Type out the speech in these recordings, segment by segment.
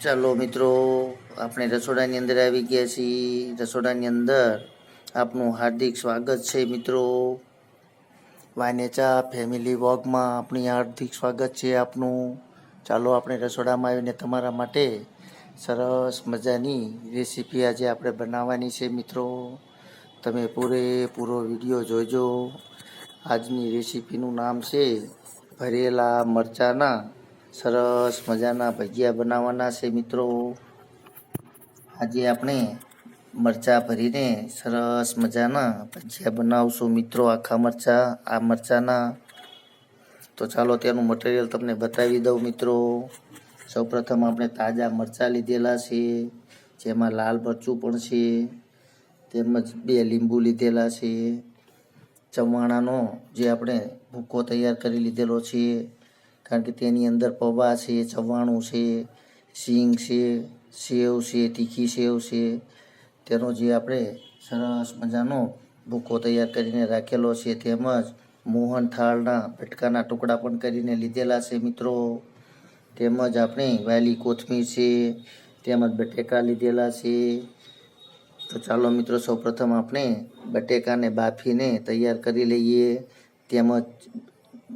ચાલો મિત્રો, આપણે રસોડાની અંદર આવી ગયા છીએ. રસોડાની અંદર આપનું હાર્દિક સ્વાગત છે મિત્રો. વાનેચા ફેમિલી વોગમાં આપણી હાર્દિક સ્વાગત છે આપનું. ચાલો આપણે રસોડામાં આવીને તમારા માટે સરસ મજાની રેસીપી આજે આપણે બનાવવાની છે મિત્રો. તમે પૂરેપૂરો વીડિયો જોજો. આજની રેસીપીનું નામ છે ભરેલા મરચાના સરસ મજાના ભજીયા બનાવવાના છે મિત્રો. આજે આપણે મરચાં ભરીને સરસ મજાના ભજીયા બનાવશું મિત્રો આખા મરચાં, આ મરચાંના. તો ચાલો તેનું મટીરિયલ તમને બતાવી દઉં મિત્રો. સૌપ્રથમ આપણે તાજા મરચાં લીધેલા છે, જેમાં લાલ મરચું પણ છે, તેમજ બે લીંબુ લીધેલા છે. ચવાણાનો જે આપણે ભૂકો તૈયાર કરી લીધેલો છે. કારણ કે તેની અંદર પૌવા છે, ચવાણું છે, સિંગ છે, સેવ છે, તીખી સેવ છે. તેનો જે આપણે સરસ મજાનો ભૂકો તૈયાર કરીને રાખેલો છે તેમજ મોહન થાળના બટકાના ટુકડા પણ કરીને લીધેલા છે મિત્રો. તેમજ આપણે વાલી કોથમીર છે, તેમજ બટેકા લીધેલા છે. તો ચાલો મિત્રો, સૌપ્રથમ આપણે બટેકાને બાફીને તૈયાર કરી લઈએ. તેમજ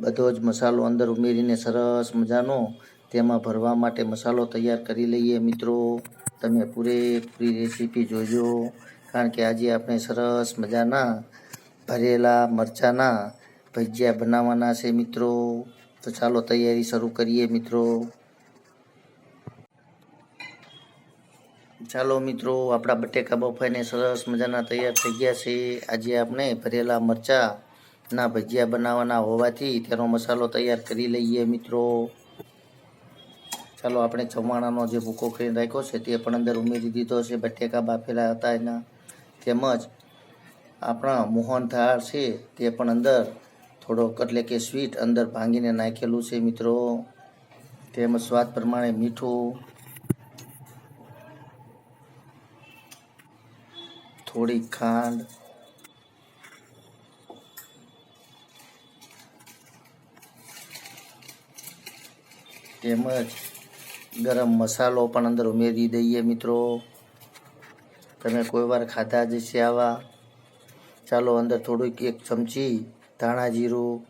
બધો જ મસાલો અંદર ઉમેરીને સરસ મજાનો તેમાં ભરવા માટે મસાલો તૈયાર કરી લઈએ મિત્રો. તમે પૂરેપૂરી રેસીપી જોજો. કારણ કે આજે આપણે સરસ મજાના ભરેલા મરચાંના ભજીયા બનાવવાના છે મિત્રો. તો ચાલો તૈયારી શરૂ કરીએ મિત્રો. ચાલો મિત્રો, આપણા બટેકા બફાઈને સરસ મજાના તૈયાર થઈ ગયા છે. આજે આપણે ભરેલા મરચાંના ભજીયા બનાવવાના હોવાથી તેનો મસાલો તૈયાર કરી લઈએ મિત્રો. ચાલો, આપણે ચવાણાનો જે ભૂકો કરીને રાખ્યો છે તે પણ અંદર ઉમેરી દીધો છે. બટેકા બાફેલા હતા એના. તેમજ આપણા મોહનથાળ છે તે પણ અંદર થોડોક એટલે કે સ્વીટ અંદર ભાંગીને નાખેલું છે મિત્રો. તેમજ સ્વાદ પ્રમાણે મીઠું. થોડી ખાંડ. તેમજ ગરમ મસાલો પણ અંદર ઉમેરી દઈએ મિત્રો. તમે કોઈ વાર ખાધા જ છે આવા? ચાલો અંદર થોડુંક એક ચમચી ધાણા જીરું,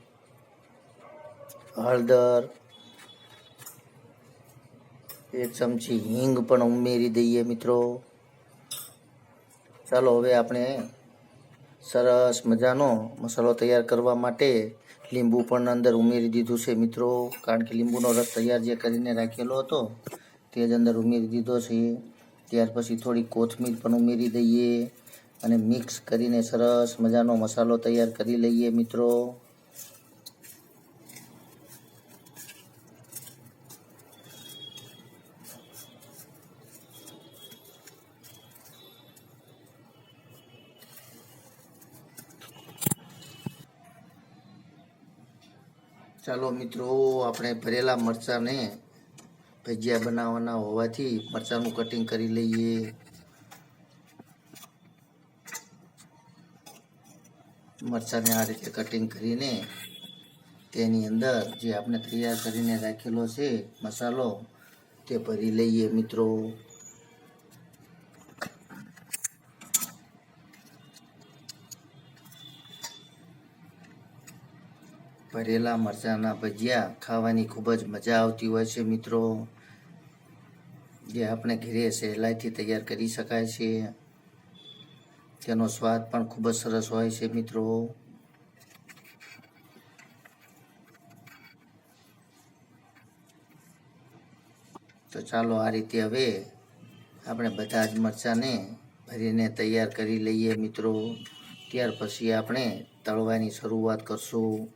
હળદર, એક ચમચી હિંગ પણ ઉમેરી દઈએ મિત્રો. ચાલો હવે આપણે સરસ મજાનો મસાલો તૈયાર કરવા માટે લીંબુ પણ અંદર ઉમેરી દીધું છે મિત્રો. કારણ કે લીંબુનો રસ તૈયાર જે કરીને રાખેલો હતો, તે જ અંદર ઉમેરી દીધો છે. ત્યાર પછી થોડી કોથમીર પણ ઉમેરી દઈએ અને મિક્સ કરીને સરસ મજાનો મસાલો તૈયાર કરી લઈએ મિત્રો. ચાલો મિત્રો, આપણે ભરેલા મરચાંને ભજીયા બનાવવાના હોવાથી મરચાંનું કટિંગ કરી લઈએ. મરચાંને આ રીતે કટિંગ કરીને તેની અંદર જે આપણે તૈયાર કરીને રાખેલો છે મસાલો તે ભરી લઈએ મિત્રો. ભરેલા મરચાંના ભજીયા ખાવાની ખૂબ જ મજા આવતી હોય છે મિત્રો. જે આપણે ઘરે સહેલાઈથી તૈયાર કરી શકાય છે. તેનો સ્વાદ પણ ખૂબ જ સરસ હોય છે મિત્રો. તો ચાલો આ રીતે હવે આપણે બધા જ મરચાંને ભરીને તૈયાર કરી લઈએ મિત્રો. ત્યાર પછી આપણે તળવાની શરૂઆત કરશું.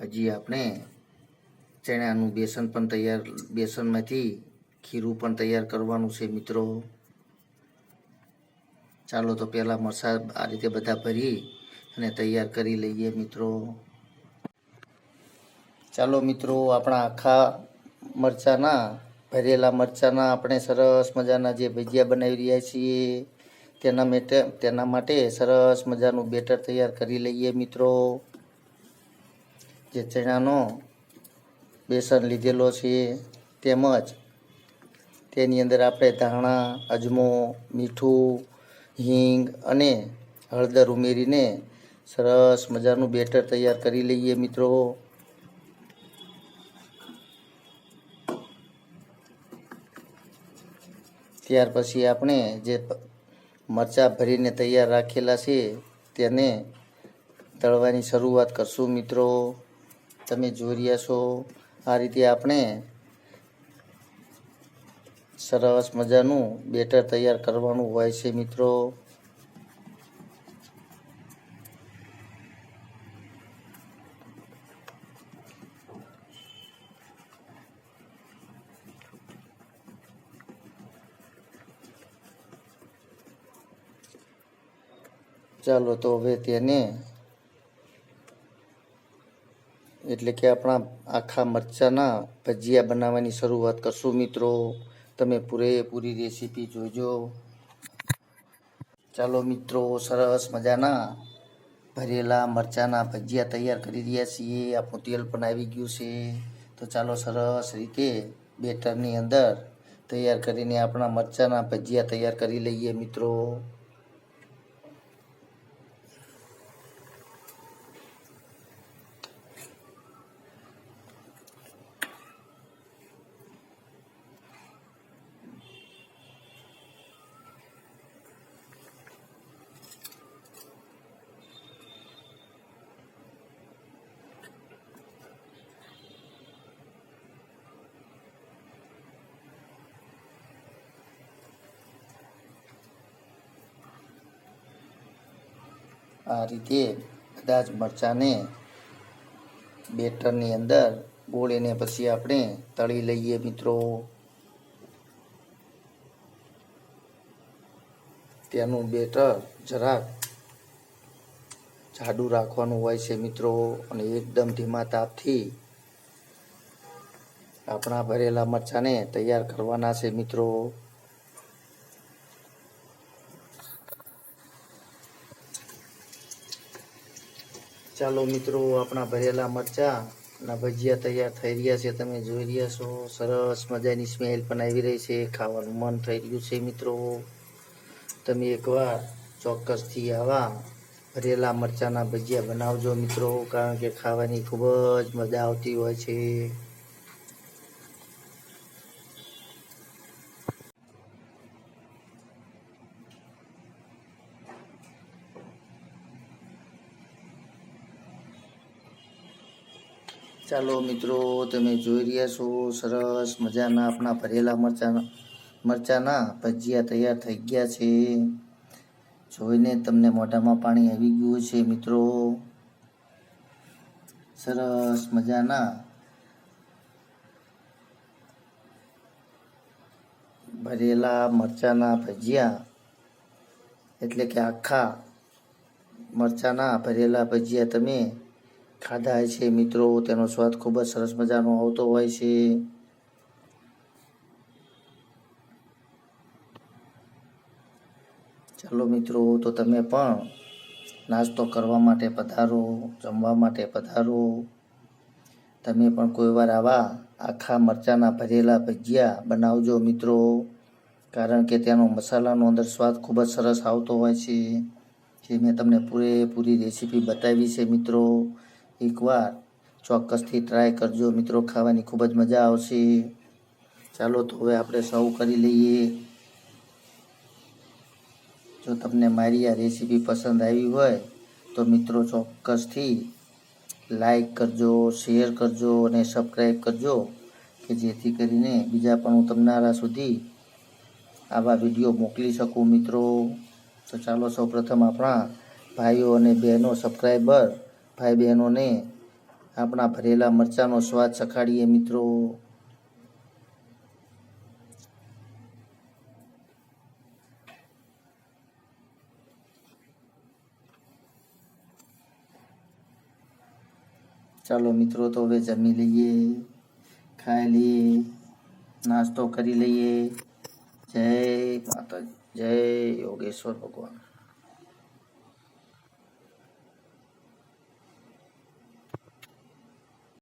હજી આપણે ચણાનું બેસન પણ તૈયાર, બેસનમાંથી ખીરું પણ તૈયાર કરવાનું છે મિત્રો. ચાલો તો પહેલાં મરસા આ રીતે બધા ભરી અને તૈયાર કરી લઈએ મિત્રો. ચાલો મિત્રો, આપણા આખા મરચાંના, ભરેલા મરચાંના આપણે સરસ મજાના જે ભજીયા બનાવી રહ્યા છીએ, તેના માટે તેના માટે સરસ મજાનું બેટર તૈયાર કરી લઈએ મિત્રો. જે ચણાનો બેસન લીધેલો છે તેમજ તેની અંદર આપણે ધાણા, અજમો, મીઠું, હિંગ અને હળદર ઉમેરીને સરસ મજાનું બેટર તૈયાર કરી લઈએ મિત્રો. ત્યાર પછી આપણે જે મરચાં ભરીને તૈયાર રાખેલા છે તેને તળવાની શરૂઆત કરશું મિત્રો. તમે જોઈ રહ્યા છો આ રીતે આપણે સરસ મજાનું બેટર તૈયાર કરવાનું હોય છે, મિત્રો. ચાલો તો હવે તેને એટલે કે આપણા આખા મરચાંના ભજીયા બનાવવાની શરૂઆત કરશું મિત્રો. તમે પૂરેપૂરી રેસીપી જોજો. ચાલો મિત્રો, સરસ મજાના ભરેલા મરચાંના ભજીયા તૈયાર કરી રહ્યા છીએ. આપણું તેલ પણ આવી ગયું છે. તો ચાલો સરસ રીતે બેટરની અંદર તૈયાર કરીને આપણા મરચાંના ભજીયા તૈયાર કરી લઈએ મિત્રો. આ રીતે બધા જ મરચાંને બેટરની અંદર બોળીને પછી આપણે તળી લઈએ મિત્રો. તેનું બેટર જરાક જાડું રાખવાનું હોય છે મિત્રો અને એકદમ ધીમા તાપથી આપણા ભરેલા મરચાંને તૈયાર કરવાના છે મિત્રો. ચાલો મિત્રો, આપણા ભરેલા મરચાં ના ભજીયા તૈયાર થઈ રહ્યા છે. તમે જોઈ રહ્યા છો, સરસ મજાની સ્મેલ પણ આવી રહી છે. ખાવાનું મન થઈ રહ્યું છે મિત્રો. તમે એકવાર ચોક્કસથી આવા ભરેલા મરચાંના ભજીયા બનાવજો મિત્રો, કારણ કે ખાવાની ખૂબ જ મજા આવતી હોય છે. ચાલો મિત્રો, તમે જોઈ રહ્યા છો, સરસ મજાના આપણા ભરેલા મરચાં મરચાંના ભજીયા તૈયાર થઈ ગયા છે. જોઈને તમને મોઢામાં પાણી આવી ગયું છે મિત્રો. સરસ મજાના ભરેલા મરચાંના ભજીયા, એટલે કે આખા મરચાંના ભરેલા ભજીયા તમે ખાધા છે મિત્રો, તેનો સ્વાદ ખૂબ જ સરસ મજાનો આવતો હોય છે. ચાલો મિત્રો, તો તમે પણ નાસ્તો કરવા માટે પધારો, જમવા માટે પધારો. તમે પણ કોઈ વાર આવા આખા મરચાંના ભરેલા ભજીયા બનાવજો મિત્રો, કારણ કે તેનો મસાલાનો અંદર સ્વાદ ખૂબ જ સરસ આવતો હોય છે. જે મેં તમને પૂરેપૂરી રેસીપી બતાવી છે મિત્રો. એકવાર ચોક્કસથી ટ્રાય કરજો. મિત્રો, ખાવાની ખૂબ જ મજા આવશે. ચાલો તો હવે આપણે સર્વ કરી લઈએ. જો તમને મારી આ રેસીપી પસંદ આવી હોય, તો મિત્રો, ચોક્કસથી લાઈક કરજો શેર કરજો અને સબસ્ક્રાઈબ કરજો, કે જેથી કરીને બીજા પણ હું તમારા સુધી આવા વીડિયો મોકલી શકું, મિત્રો. તો ચાલો સૌપ્રથમ આપણા ભાઈઓ અને બહેનો સબસ્ક્રાઈબર ભાઈ બહેનોને આપણા ભરેલા મરચાંનો સ્વાદ ચખાડીએ મિત્રો. ચાલો મિત્રો, તો હવે જમી લઈએ, ખાઈ લઈએ, નાસ્તો કરી લઈએ. જય માતા જય યોગેશ્વર ભગવાન.